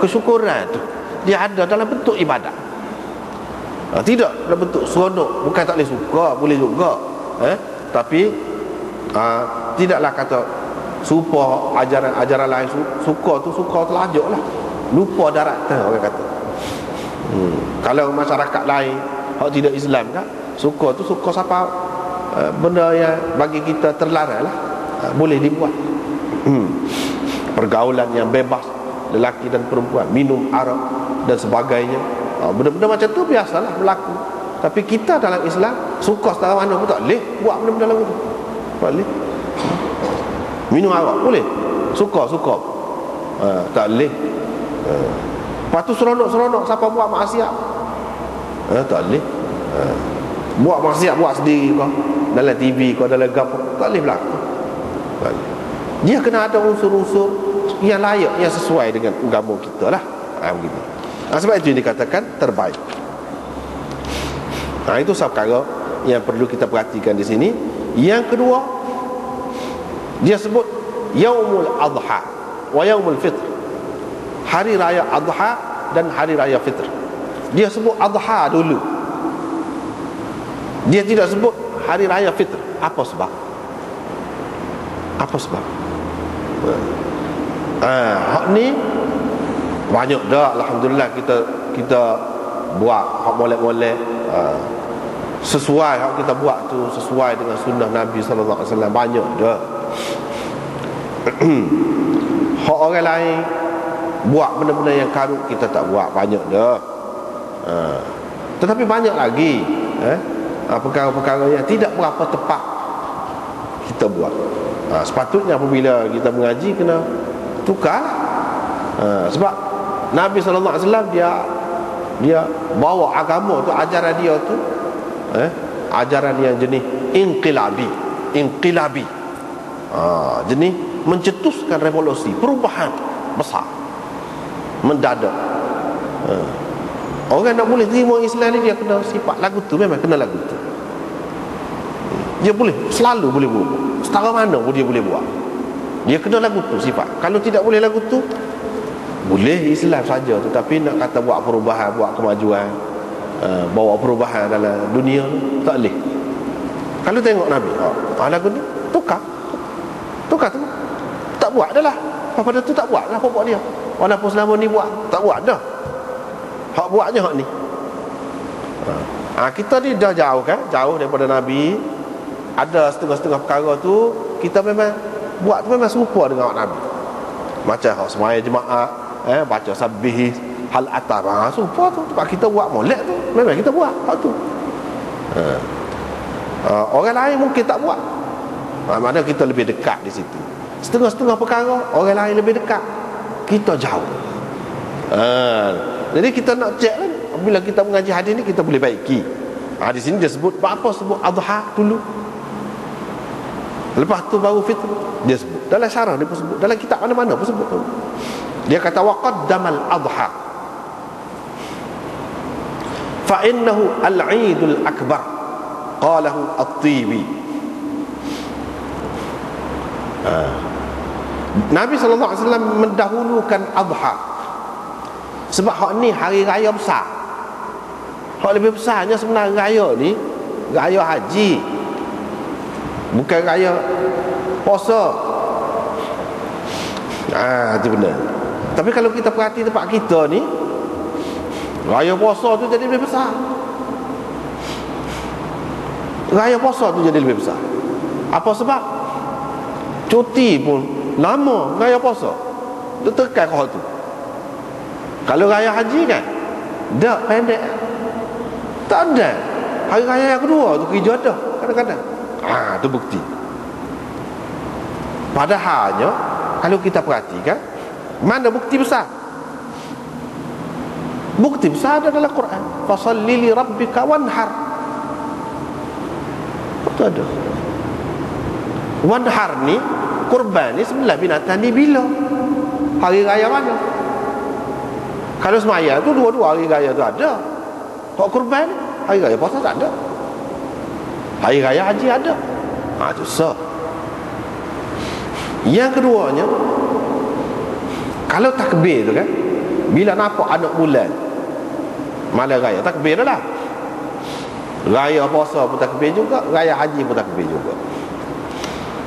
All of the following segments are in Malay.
kesyukuran tu dia ada dalam bentuk ibadat ha, tidak dalam bentuk seronok bukan tak boleh suka boleh juga eh? tapi ha, tidaklah kata supa ajaran-ajaran lain suka tu suka telajuk lah lupa darat orang kata hmm. kalau masyarakat lain hak tidak Islam kan suka tu suka siapa uh, benda yang bagi kita terlarang lah uh, boleh dibuat hmm. pergaulan yang bebas lelaki dan perempuan minum arak dan sebagainya. Uh, benda-benda macam tu biasalah berlaku. Tapi kita dalam Islam suka setara mana pun tak boleh buat benda-benda lagu tu tak boleh. Minum arak boleh. Suka suka uh, tak boleh. Uh. lepas tu seronok-seronok siapa buat maksiat? Uh, tak boleh. Uh buat maksiat buat sendiri kau. Dalam TV kau dalam gapo tak boleh berlaku. Dia kena ada unsur-unsur yang layak yang sesuai dengan agama kita lah. Ha, begitu. Ha, sebab itu dikatakan terbaik. Ha, itu satu perkara yang perlu kita perhatikan di sini. Yang kedua dia sebut yaumul adha wa yaumul fitr. Hari raya adha dan hari raya fitr. Dia sebut adha dulu. Dia tidak sebut hari raya fitr. Apa sebab? Apa sebab? Ah, hak ni banyak dah alhamdulillah kita kita buat hak molek-molek ah, sesuai hak kita buat tu sesuai dengan sunnah Nabi sallallahu alaihi wasallam banyak dah. hak orang lain buat benda-benda yang karut kita tak buat banyak dah. Ah, tetapi banyak lagi eh ha, perkara-perkara yang tidak berapa tepat kita buat ha, sepatutnya apabila kita mengaji kena tukar ha, sebab Nabi SAW dia dia bawa agama tu ajaran dia tu eh, ajaran yang jenis inqilabi inqilabi ha, jenis mencetuskan revolusi perubahan besar mendadak ha. Orang nak boleh terima Islam ni dia kena sifat lagu tu memang kena lagu tu. Dia boleh selalu boleh buat. Setara mana pun dia boleh buat. Dia kena lagu tu sifat. Kalau tidak boleh lagu tu boleh Islam saja tetapi nak kata buat perubahan, buat kemajuan, uh, bawa perubahan dalam dunia tak boleh. Kalau tengok Nabi, oh, lagu ni tukar. Tukar tu. Tak buat dah lah. Pada tu tak buat lah pokok dia. Walaupun selama ni buat, tak buat dah. Hak buatnya hak ni. Ha, kita ni dah jauh kan? Jauh daripada Nabi. Ada setengah-setengah perkara tu kita memang buat tu memang serupa dengan Nabi. Macam hak semaya jemaah, eh baca sabih hal atar. Ha, serupa tu. Sebab kita buat molek tu, memang kita buat hak tu. Ha. Ha, orang lain mungkin tak buat. Ha, mana kita lebih dekat di situ. Setengah-setengah perkara orang lain lebih dekat. Kita jauh. Ha, jadi kita nak cek lah Bila kita mengaji hadis ni kita boleh baiki ha, Di sini dia sebut Apa sebut adha dulu Lepas tu baru fitr Dia sebut. Dalam syarah dia pun sebut. Dalam kitab mana-mana pun sebut Dia kata Waqaddamal adha. Fa'innahu al-eidul akbar. Qalahu at-tibi. Ha. Nabi SAW mendahulukan adha. Sebab hak ni hari raya besar. Hak lebih besarnya sebenarnya raya ni Raya haji. Bukan raya puasa. Ah, itu benar Tapi kalau kita perhati tempat kita ni Raya puasa tu jadi lebih besar. Raya puasa tu jadi lebih besar. Apa sebab? Cuti pun lama raya puasa. Dia tekan kau tu. Kalau raya haji kan Tak pendek. Tak ada. Hari raya yang kedua tu kerja ada Kadang-kadang. Ah, tu bukti Padahalnya Kalau kita perhatikan Mana bukti besar Bukti besar ada dalam Quran Fasalli li rabbika wanhar Itu ada Wanhar ni Kurban ni sebelah binatang ni bila Hari raya mana kalau semaya tu dua-dua hari raya tu ada. Kok kurban hari raya puasa tak ada. Hari raya haji ada. Ha tu sah. Yang keduanya kalau takbir tu kan bila nampak anak bulan malam raya takbir dah lah. Raya puasa pun takbir juga raya haji pun takbir juga.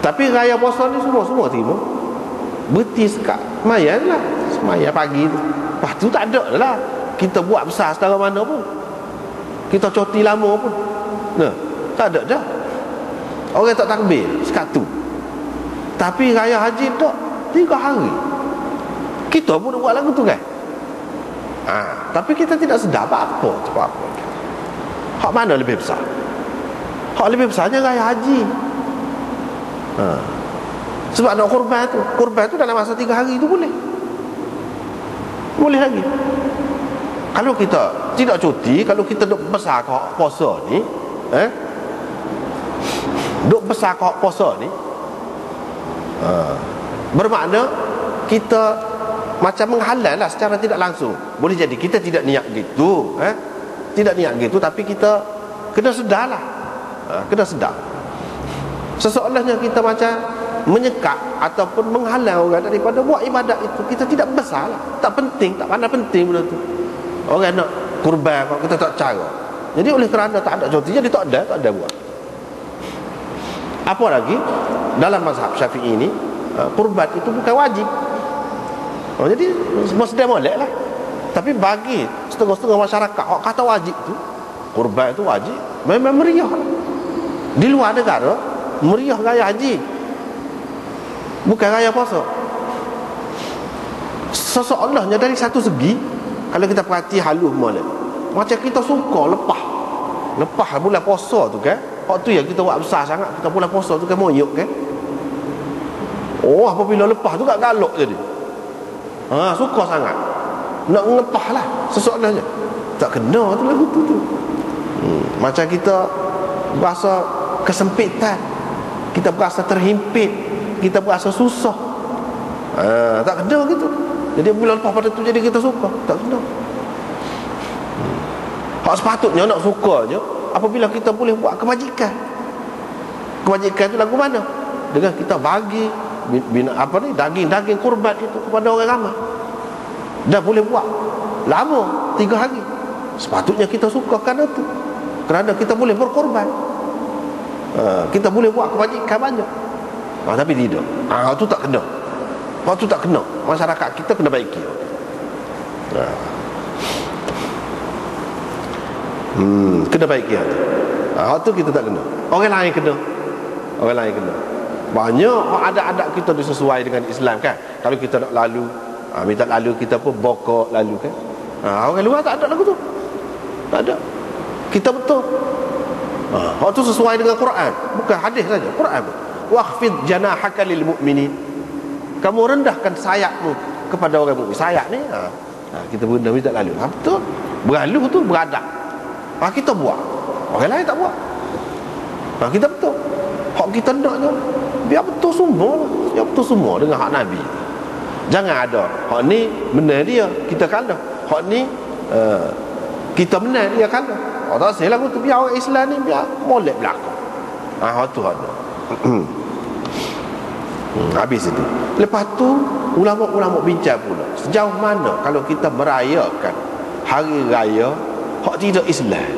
Tapi raya puasa ni semua semua terima. Berhenti sekat mayan lah. Semaya pagi tu. Lepas tu tak ada lah. Kita buat besar setara mana pun. Kita coti lama pun. Nah, tak ada dah. Orang tak takbir sekat tu tapi raya haji tak tiga hari. Kita pun buat lagu tu kan? Ha, tapi kita tidak sedar apa cepat apa? Hak mana lebih besar? Hak lebih besarnya raya haji. Ha. sebab nak korban tu korban tu dalam masa tiga hari tu boleh. Boleh lagi. Kalau kita tidak cuti kalau kita duk besar ke puasa ni eh? Duk besar ke puasa ni ha. bermakna kita macam menghalal lah secara tidak langsung. Boleh jadi kita tidak niat gitu eh? tidak niat gitu tapi kita kena sedar lah. Ha, kena sedar. Seseolahnya kita macam menyekat ataupun menghalang orang daripada buat ibadat itu kita tidak besar lah. Tak penting tak pandang penting benda tu. Orang nak kurban kalau kita tak cara. Jadi oleh kerana tak ada cuti jadi tak ada tak ada buat apa lagi dalam mazhab syafi'i ini kurban itu bukan wajib Oh, jadi semua molek lah. Tapi bagi setengah-setengah masyarakat orang kata wajib tu, kurban itu wajib, memang meriah. Di luar negara, meriah raya haji. Bukan raya puasa. Seseolahnya dari satu segi, kalau kita perhati halus molek. Macam kita suka lepas. Lepas bulan puasa tu kan. Waktu yang kita buat besar sangat, kita bulan puasa tu kan moyok kan. Oh, apabila lepas tu tak galak jadi ha, suka sangat. Nak ngepah lah sesoalnya tak kena tu lagu tu tu. Hmm. macam kita berasa kesempitan. Kita berasa terhimpit. Kita berasa susah. Ha, tak kena gitu. Jadi bila lepas pada tu jadi kita suka. Tak kena. Hmm. hak sepatutnya nak sukanya apabila kita boleh buat kebajikan. Kebajikan tu lagu mana? Dengan kita bagi bina, apa ni daging-daging kurban itu kepada orang ramai. Dah boleh buat. Lama tiga hari. Sepatutnya kita suka kerana itu. Kerana kita boleh berkorban. Ha, kita boleh buat kebajikan banyak. Ha, tapi tidak. Ha, itu tak kena. Waktu tak kena. Masyarakat kita kena baiki. Ha. Hmm, kena baiki ha, waktu kita tak kena. Orang lain kena. Orang lain kena. Banyak ada adat kita disesuai dengan Islam kan? Kalau kita nak lalu ha, minta lalu kita pun bokok lalu kan? Ha, orang luar tak ada lagu tu. Tak ada. Kita betul. Ha, waktu sesuai dengan Quran. Bukan hadis saja Quran pun. Wahfid janahaka lil mu'minin. Kamu rendahkan sayapmu kepada orang mukmin sayap ni ha, ha, kita rendah minta lalu. Ha, betul. Berlalu tu beradab ha, kita buat. Orang lain tak buat. Ha, kita betul. Hak kita naknya biar betul semua. Biar betul semua dengan hak Nabi. Jangan ada hak ni benar dia kita kalah. Hak ni uh, kita benar dia kalah. Oh, tak lagu tu biar orang Islam ni biar molek belakang. Ah, hak tu ada. Hmm, habis itu. Lepas tu ulama-ulama bincang pula sejauh mana kalau kita merayakan hari raya hak tidak Islam.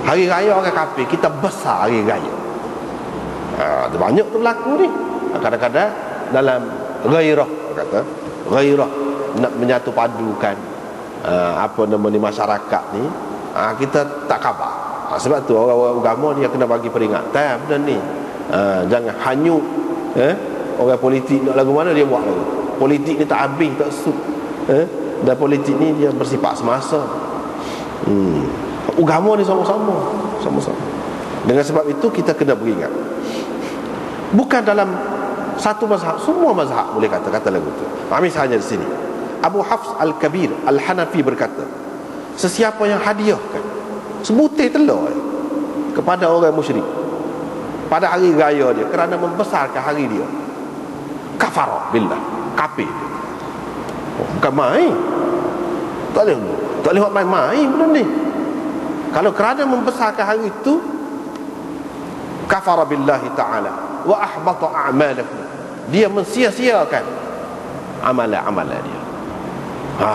Hari raya orang kafir kita besar hari raya. Ha, banyak tu berlaku ni. Kadang-kadang dalam gairah kata gairah nak menyatu padukan ha, apa nama ni masyarakat ni ha, kita tak khabar. Ha, sebab tu orang-orang agama dia kena bagi peringatan benda ni. Ha, jangan hanyut eh? orang politik nak lagu mana dia buat lagu. Politik ni tak habis tak sup eh? dan politik ni dia bersifat semasa hmm. agama ni sama-sama. Sama-sama. Dengan sebab itu kita kena beringat. Bukan dalam satu mazhab semua mazhab boleh kata kata lagu tu. Ha, misalnya di sini. Abu Hafs Al-Kabir Al-Hanafi berkata sesiapa yang hadiahkan sebutir telur kepada orang musyrik pada hari raya dia kerana membesarkan hari dia kafar billah kafir. Oh, bukan main. Tak boleh tak boleh main-main benda ni. Kalau kerana membesarkan hari itu kafara billahi ta'ala wa ahbata a'malahu dia mensia-siakan amalan-amalan dia. Ha